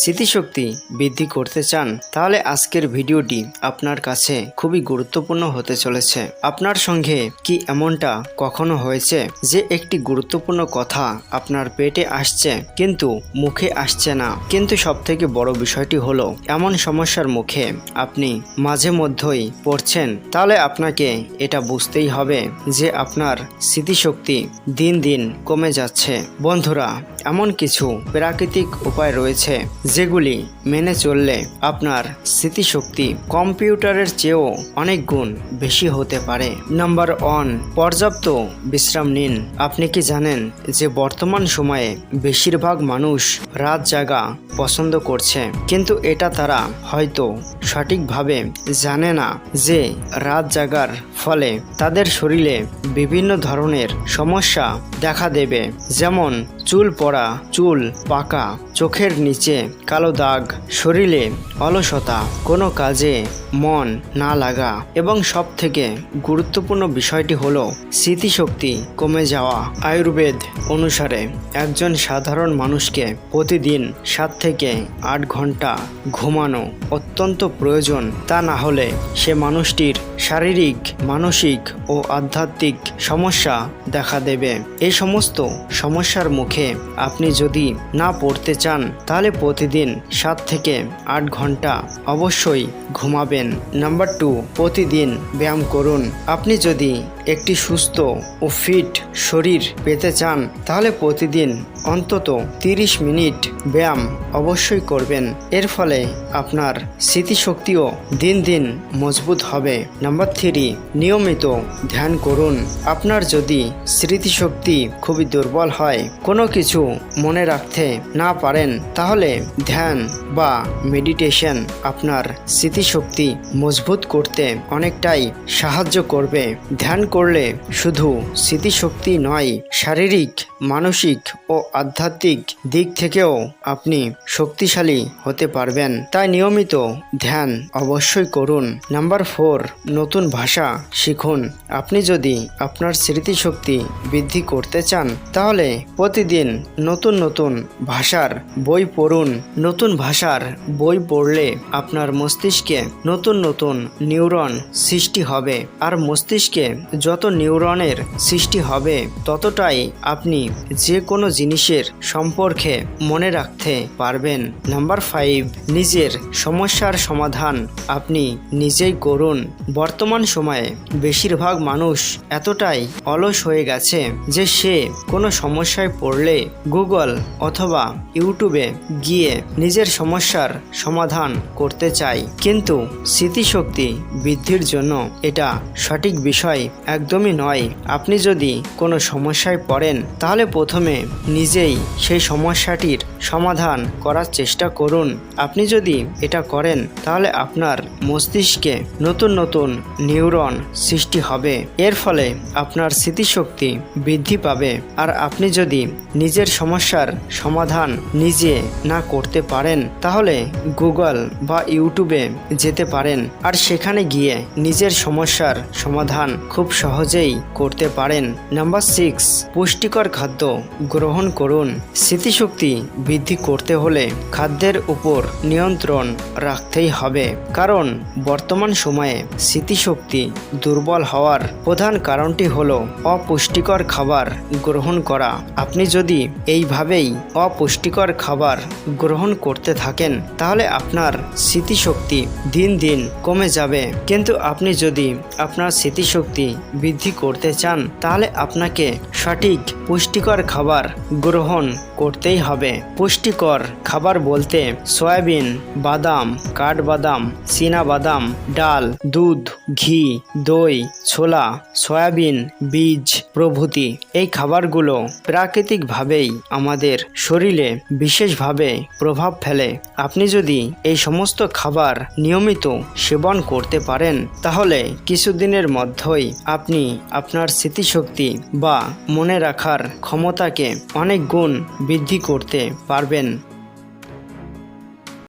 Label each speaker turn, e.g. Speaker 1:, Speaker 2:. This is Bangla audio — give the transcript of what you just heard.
Speaker 1: স্মৃতিশক্তি বৃদ্ধি করতে চান, তাহলে আজকের ভিডিওটি আপনার কাছে খুবই গুরুত্বপূর্ণ হতে চলেছে। আপনার সঙ্গে কি এমনটা কখনো হয়েছে যে একটি গুরুত্বপূর্ণ কথা আপনার পেটে আসছে কিন্তু মুখে আসছে না? কিন্তু সব থেকে বড় বিষয়টি হলো, এমন সমস্যার মুখে আপনি মাঝে মধ্যেই পড়ছেন, তাহলে আপনাকে এটা বুঝতেই হবে যে আপনার স্মৃতিশক্তি দিন দিন কমে যাচ্ছে। বন্ধুরা, এমন কিছু প্রাকৃতিক উপায় রয়েছে যেগুলি মেনে চললে আপনার স্মৃতিশক্তি কম্পিউটারের চেয়েও অনেক গুণ বেশি হতে পারে। নাম্বার ওয়ান, পর্যাপ্ত বিশ্রাম নিন। আপনি কি জানেন যে বর্তমান সময়ে বেশিরভাগ মানুষ রাত জাগা পছন্দ করছে, কিন্তু এটা তারা হয়তো সঠিকভাবে জানে না যে রাত জাগার ফলে তাদের শরীরে বিভিন্ন ধরনের সমস্যা দেখা দেবে। যেমন চুল পড়া, চুল পাকা, চোখের নিচে কালো দাগ, শরীরে অলসতা, কোনো কাজে মন না লাগা এবং সব থেকে গুরুত্বপূর্ণ বিষয়টি হলো স্মৃতিশক্তি কমে যাওয়া। আয়ুর্বেদ অনুসারে একজন সাধারণ মানুষকে প্রতিদিন সাত থেকে আট ঘণ্টা ঘুমানো অত্যন্ত প্রয়োজন। তা না হলে সে মানুষটির শারীরিক, মানসিক ও আধ্যাত্মিক সমস্যা দেখা দেবে। এই সমস্ত সমস্যার মুখে আপনি যদি না পড়তে চান, তাহলে প্রতিদিন সাত থেকে আট ঘণ্টা অবশ্যই ঘুমাবেন। নাম্বার টু, প্রতিদিন ব্যায়াম করুন। আপনি যদি একটি সুস্থ ও ফিট শরীর পেতে চান, তাহলে প্রতিদিন অন্তত 30 মিনিট ব্যায়াম অবশ্যই করবেন। এর ফলে আপনার স্মৃতিশক্তিও দিন দিন মজবুত হবে। নাম্বার থ্রি, নিয়মিত ধ্যান করুন। আপনার যদি স্মৃতিশক্তি খুবই দুর্বল হয়, কোনো কিছু মনে রাখতে না পারেন, তাহলে ধ্যান বা মেডিটেশন আপনার স্মৃতিশক্তি মজবুত করতে অনেকটাই সাহায্য করবে। ধ্যান করলে শুধু স্মৃতিশক্তি নয় শারীরিক মানসিক ও আধ্যাত্মিক দিক থেকেও আপনি শক্তিশালী হতে পারবেন। তাই নিয়মিত ধ্যান অবশ্যই করুন। নাম্বার ফোর, নতুন ভাষা শিখুন। আপনি যদি আপনার স্মৃতিশক্তি বৃদ্ধি করতে চান, তাহলে প্রতিদিন নতুন নতুন ভাষার বই পড়ুন। নতুন ভাষার বই পড়লে আপনার মস্তিষ্কে নতুন নতুন নিউরন সৃষ্টি হবে। আর মস্তিষ্কে যত নিউরনের সৃষ্টি হবে, ততটাই আপনি যে কোনো জিনিসের সম্পর্কে মনে রাখতে পারবেন। নাম্বার ফাইভ, নিজের সমস্যার সমাধান আপনি নিজেই করুন। বর্তমান সময়ে বেশিরভাগ মানুষ এতটাই অলস হয়ে গেছে যে সে কোনো সমস্যায় পড়লে গুগল অথবা ইউটিউবে গিয়ে নিজের সমস্যার সমাধান করতে চায়। কিন্তু স্মৃতিশক্তি বৃদ্ধির জন্য এটা সঠিক বিষয় একদমই নয়। আপনি যদি কোনো সমস্যায় পড়েন, তাহলে প্রথমে নিজেই সেই সমস্যাটির সমাধান করার চেষ্টা করুন। আপনি যদি এটা করেন, তাহলে আপনার মস্তিষ্কে নতুন নতুন নিউরন সৃষ্টি হবে। এর ফলে আপনার স্মৃতিশক্তি বৃদ্ধি পাবে। আর আপনি যদি নিজের সমস্যার সমাধান নিজে না করতে পারেন, তাহলে গুগল বা ইউটিউবে যেতে পারেন। আর সেখানে গিয়ে নিজের সমস্যার সমাধান খুব সহজেই করতে পারেন। নাম্বার সিক্স, পুষ্টিকর খাদ্য গ্রহণ করুন। স্মৃতিশক্তি বৃদ্ধি করতে হলে খাদ্যের উপর নিয়ন্ত্রণ রাখতেই হবে। কারণ বর্তমান সময়ে স্মৃতিশক্তি দুর্বল হওয়ার প্রধান কারণটি হল অপুষ্টিকর খাবার গ্রহণ করা। আপনি যদি এইভাবেই অপুষ্টিকর খাবার গ্রহণ করতে থাকেন, তাহলে আপনার স্মৃতিশক্তি দিন দিন কমে যাবে। কিন্তু আপনি যদি আপনার স্মৃতিশক্তি বৃদ্ধি করতে চান, তাহলে আপনাকে সঠিক পুষ্টিকর খাবার গ্রহণ করতেই হবে। পুষ্টিকর খাবার বলতে সয়াবিন, বাদাম, কাঠবাদাম বাদাম ডাল, দুধ, ঘি, দই, ছোলা, সয়াবিন, বীজ প্রভৃতি। এই খাবারগুলো প্রাকৃতিকভাবেই আমাদের শরীরে বিশেষভাবে প্রভাব ফেলে। আপনি যদি এই সমস্ত খাবার নিয়মিত সেবন করতে পারেন, তাহলে কিছুদিনের মধ্যেই আপনি আপনার স্মৃতিশক্তি বা মনে রাখার ক্ষমতাকে অনেক গুণ বৃদ্ধি করতে পারবেন।